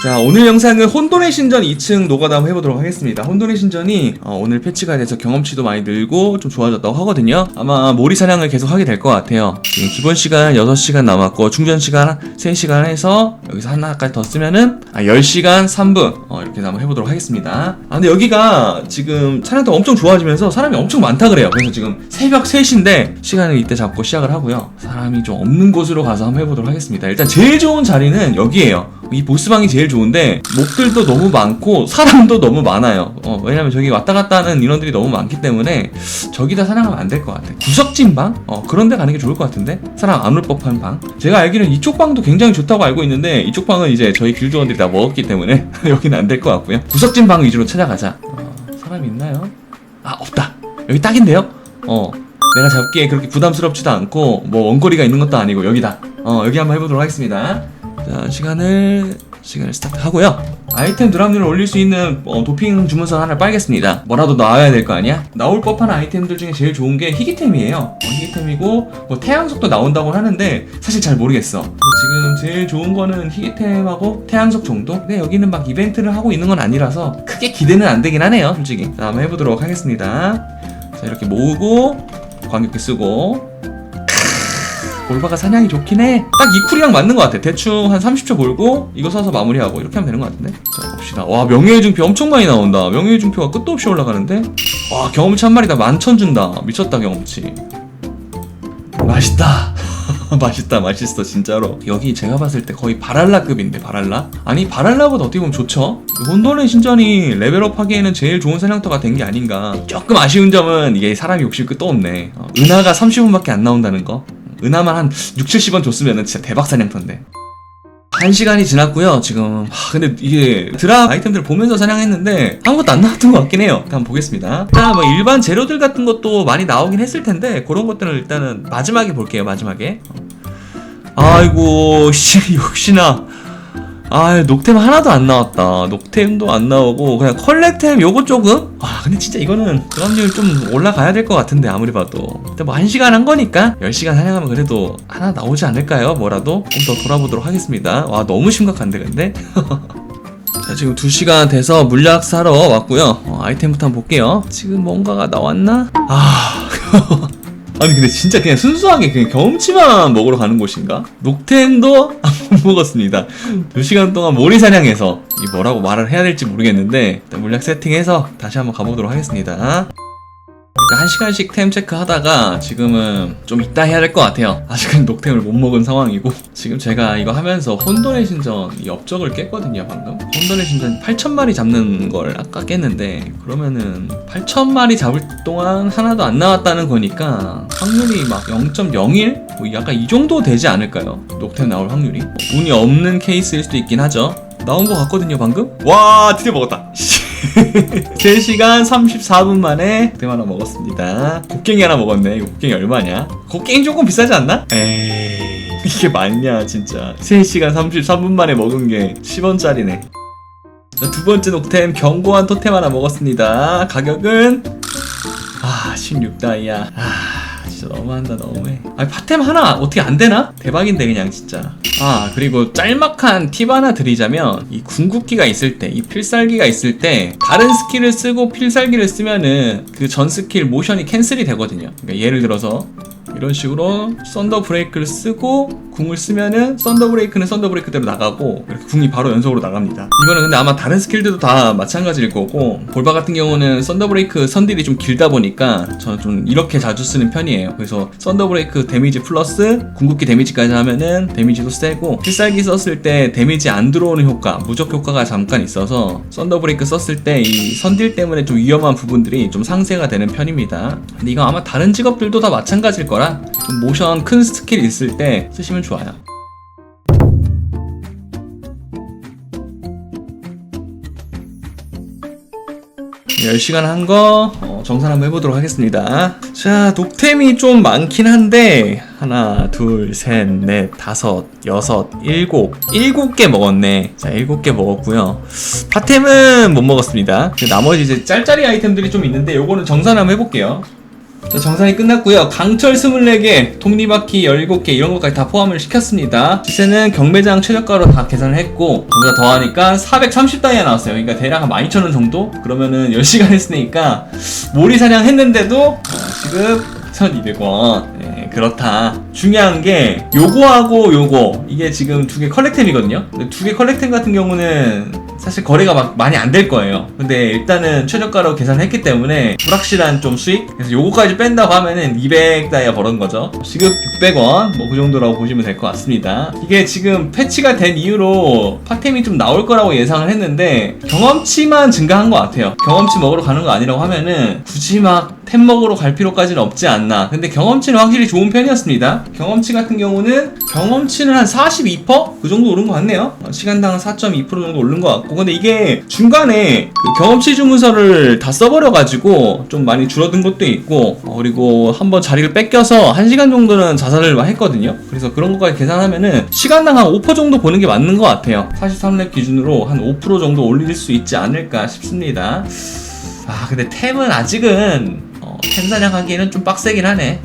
자 오늘 영상은 혼돈의 신전 2층 노가다 한번 해보도록 하겠습니다. 혼돈의 신전이 어, 오늘 패치가 돼서 경험치도 많이 늘고 좀 좋아졌다고 하거든요. 아마 모리 사냥을 계속 하게 될 것 같아요. 지금 기본 시간 6시간 남았고 충전 시간 3시간 해서 여기서 하나까지 더 쓰면은 아, 10시간 3분. 어, 이렇게 한번 해보도록 하겠습니다. 아 근데 여기가 지금 사냥터가 엄청 좋아지면서 사람이 엄청 많다 그래요. 그래서 지금 새벽 3시인데 시간을 이때 잡고 시작을 하고요. 사람이 좀 없는 곳으로 가서 한번 해보도록 하겠습니다. 일단 제일 좋은 자리는 여기에요 이 보스방이 제일 좋은데 목들도 너무 많고 사람도 너무 많아요. 어, 왜냐면 저기 왔다 갔다 하는 인원들이 너무 많기 때문에 저기다 사냥하면 안 될 것 같아. 구석진 방? 어, 그런 데 가는 게 좋을 것 같은데? 사람 안 올 법한 방? 제가 알기로는 이쪽 방도 굉장히 좋다고 알고 있는데 이쪽 방은 이제 저희 길조원들이 다 먹었기 때문에 여기는 안 될 것 같고요. 구석진 방 위주로 찾아가자. 어, 사람 있나요? 아, 없다. 여기 딱인데요? 어. 내가 잡기에 그렇게 부담스럽지도 않고 뭐 원거리가 있는 것도 아니고 여기다. 어, 여기 한번 해보도록 하겠습니다. 자, 시간을 시간을 스타트하고요. 아이템 드랍률을 올릴 수 있는 어, 도핑 주문서 하나를 빨겠습니다. 뭐라도 나와야 될 거 아니야? 나올 법한 아이템들 중에 제일 좋은 게 희귀템이에요. 어, 희귀템이고 뭐 태양석도 나온다고 하는데 사실 잘 모르겠어. 지금 제일 좋은 거는 희귀템하고 태양석 정도? 근데 여기는 막 이벤트를 하고 있는 건 아니라서 크게 기대는 안 되긴 하네요, 솔직히. 자, 한번 해보도록 하겠습니다. 자, 이렇게 모으고 광역기 쓰고 골바가 사냥이 좋긴 해. 딱 이 쿨이랑 맞는 것 같아. 대충 한 30초 몰고 이거 사서 마무리하고 이렇게 하면 되는 것 같은데. 자 봅시다. 와 명예의 증표 엄청 많이 나온다. 명예의 증표가 끝도 없이 올라가는데. 와 경험치 한 마리다 만천 준다. 미쳤다 경험치. 맛있다. 맛있다 맛있어 진짜로 여기 제가 봤을 때 거의 바랄라급인데 바랄라? 아니 바랄라보다 어떻게 보면 좋죠? 혼돈의 신전이 레벨업 하기에는 제일 좋은 사냥터가 된 게 아닌가 조금 아쉬운 점은 이게 사람이 욕실 끝도 없네 어, 은하가 30분밖에 안 나온다는 거 은하만 한 6, 70원 줬으면 진짜 대박 사냥터인데 한 시간이 지났고요. 지금 하, 근데 이게 드랍 아이템들 보면서 사냥했는데 아무것도 안 나왔던 것 같긴 해요. 한번 보겠습니다. 자, 뭐 일반 재료들 같은 것도 많이 나오긴 했을 텐데 그런 것들은 일단은 마지막에 볼게요. 마지막에. 아이고 씨 역시나 아 녹템 하나도 안 나왔다. 녹템도 안 나오고 그냥 컬렉템 요거 조금? 아 근데 진짜 이거는 드랍률 좀 올라가야 될 것 같은데 아무리 봐도. 근데 뭐 1시간 한 거니까 10시간 사냥하면 그래도 하나 나오지 않을까요? 뭐라도? 좀 더 돌아보도록 하겠습니다. 와 너무 심각한데 근데? 자 지금 2시간 돼서 물약 사러 왔고요. 어, 아이템부터 한번 볼게요. 지금 뭔가가 나왔나? 아 아니 근데 진짜 그냥 순수하게 그냥 경험치만 먹으러 가는 곳인가? 녹템도 안 먹었습니다. 2시간 동안 모리 사냥해서 이 뭐라고 말을 해야 될지 모르겠는데 일단 물약 세팅해서 다시 한번 가보도록 하겠습니다. 일단 한 시간씩 템 체크하다가 지금은 좀 이따 해야 될 것 같아요. 아직은 녹템을 못 먹은 상황이고 지금 제가 이거 하면서 혼돈의 신전 이 업적을 깼거든요 방금. 혼돈의 신전 8천 마리 잡는 걸 아까 깼는데 그러면은 8천 마리 잡을 동안 하나도 안 나왔다는 거니까 확률이 막 0.01? 뭐 약간 이 정도 되지 않을까요? 녹템 나올 확률이? 뭐 운이 없는 케이스일 수도 있긴 하죠. 나온 것 같거든요 방금? 와 드디어 먹었다 3시간 34분 만에 템 하나 먹었습니다. 곡괭이 하나 먹었네. 이거 곡괭이 얼마냐? 곡괭이 조금 비싸지 않나? 에이 이게 맞냐 진짜. 3시간 33분 만에 먹은 게 10원짜리네. 자, 두 번째 녹템 견고한 토템 하나 먹었습니다. 가격은? 아 16다이아. 아 진짜 너무한다 너무해. 아 파템 하나 어떻게 안 되나? 대박인데 그냥 진짜. 아 그리고 짤막한 팁 하나 드리자면 이 궁극기가 있을 때 이 필살기가 있을 때 다른 스킬을 쓰고 필살기를 쓰면은 그 전 스킬 모션이 캔슬이 되거든요. 그러니까 예를 들어서 이런 식으로 썬더 브레이크를 쓰고 궁을 쓰면은 썬더 브레이크는 썬더 브레이크대로 나가고 이렇게 궁이 바로 연속으로 나갑니다. 이거는 근데 아마 다른 스킬들도 다 마찬가지일 거고 볼바 같은 경우는 썬더 브레이크 선딜이 좀 길다 보니까 저는 좀 이렇게 자주 쓰는 편이에요. 그래서 썬더 브레이크 데미지 플러스 궁극기 데미지까지 하면은 데미지도 세고 필살기 썼을 때 데미지 안 들어오는 효과 무적 효과가 잠깐 있어서 썬더 브레이크 썼을 때 이 선딜 때문에 좀 위험한 부분들이 좀 상쇄가 되는 편입니다. 근데 이거 아마 다른 직업들도 다 마찬가지일 거 라좀 모션 큰 스킬 있을 때 쓰시면 좋아요. 네, 10시간 한 거 정산 한번 해보도록 하겠습니다. 자, 녹템이 좀 많긴 한데 하나, 둘, 셋, 넷, 다섯, 여섯, 일곱 일곱 개 먹었네. 자, 일곱 개 먹었고요. 파템은 못 먹었습니다. 나머지 이제 짤짤이 아이템들이 좀 있는데 요거는 정산 한번 해볼게요. 자, 정산이 끝났고요. 강철 24개, 톱니바퀴 17개 이런 것까지 다 포함을 시켰습니다. 시세는 경매장 최저가로 다 계산을 했고 전부 다 더하니까 430다이아 나왔어요. 그러니까 대략 한 12,000원 정도? 그러면은 10시간 했으니까 몰이 사냥 했는데도 어, 지금 1,200원. 네, 그렇다. 중요한 게 요거하고 요거 이게 지금 두 개 컬렉템이거든요. 두 개 컬렉템 같은 경우는 사실 거래가 막 많이 안 될 거예요. 근데 일단은 최저가로 계산했기 때문에 불확실한 좀 수익. 그래서 요거까지 뺀다고 하면은 200다이아 벌은 거죠. 시급 600원 뭐 그 정도라고 보시면 될 것 같습니다. 이게 지금 패치가 된 이후로 파템이 좀 나올 거라고 예상을 했는데 경험치만 증가한 것 같아요. 경험치 먹으러 가는 거 아니라고 하면은 굳이 막 템 먹으러 갈 필요까지는 없지 않나. 근데 경험치는 확실히 좋은 편이었습니다. 경험치 같은 경우는 경험치는 한 42%? 그 정도 오른 것 같네요. 어, 시간당 4.2% 정도 오른 것 같고. 근데 이게 중간에 그 경험치 주문서를 다 써버려가지고 좀 많이 줄어든 것도 있고, 어, 그리고 한번 자리를 뺏겨서 1시간 정도는 자살을 했거든요. 그래서 그런 것까지 계산하면은 시간당 한 5% 정도 보는 게 맞는 것 같아요. 43렙 기준으로 한 5% 정도 올릴 수 있지 않을까 싶습니다. 아 근데 템은 아직은 어, 템 사냥하기에는 좀 빡세긴 하네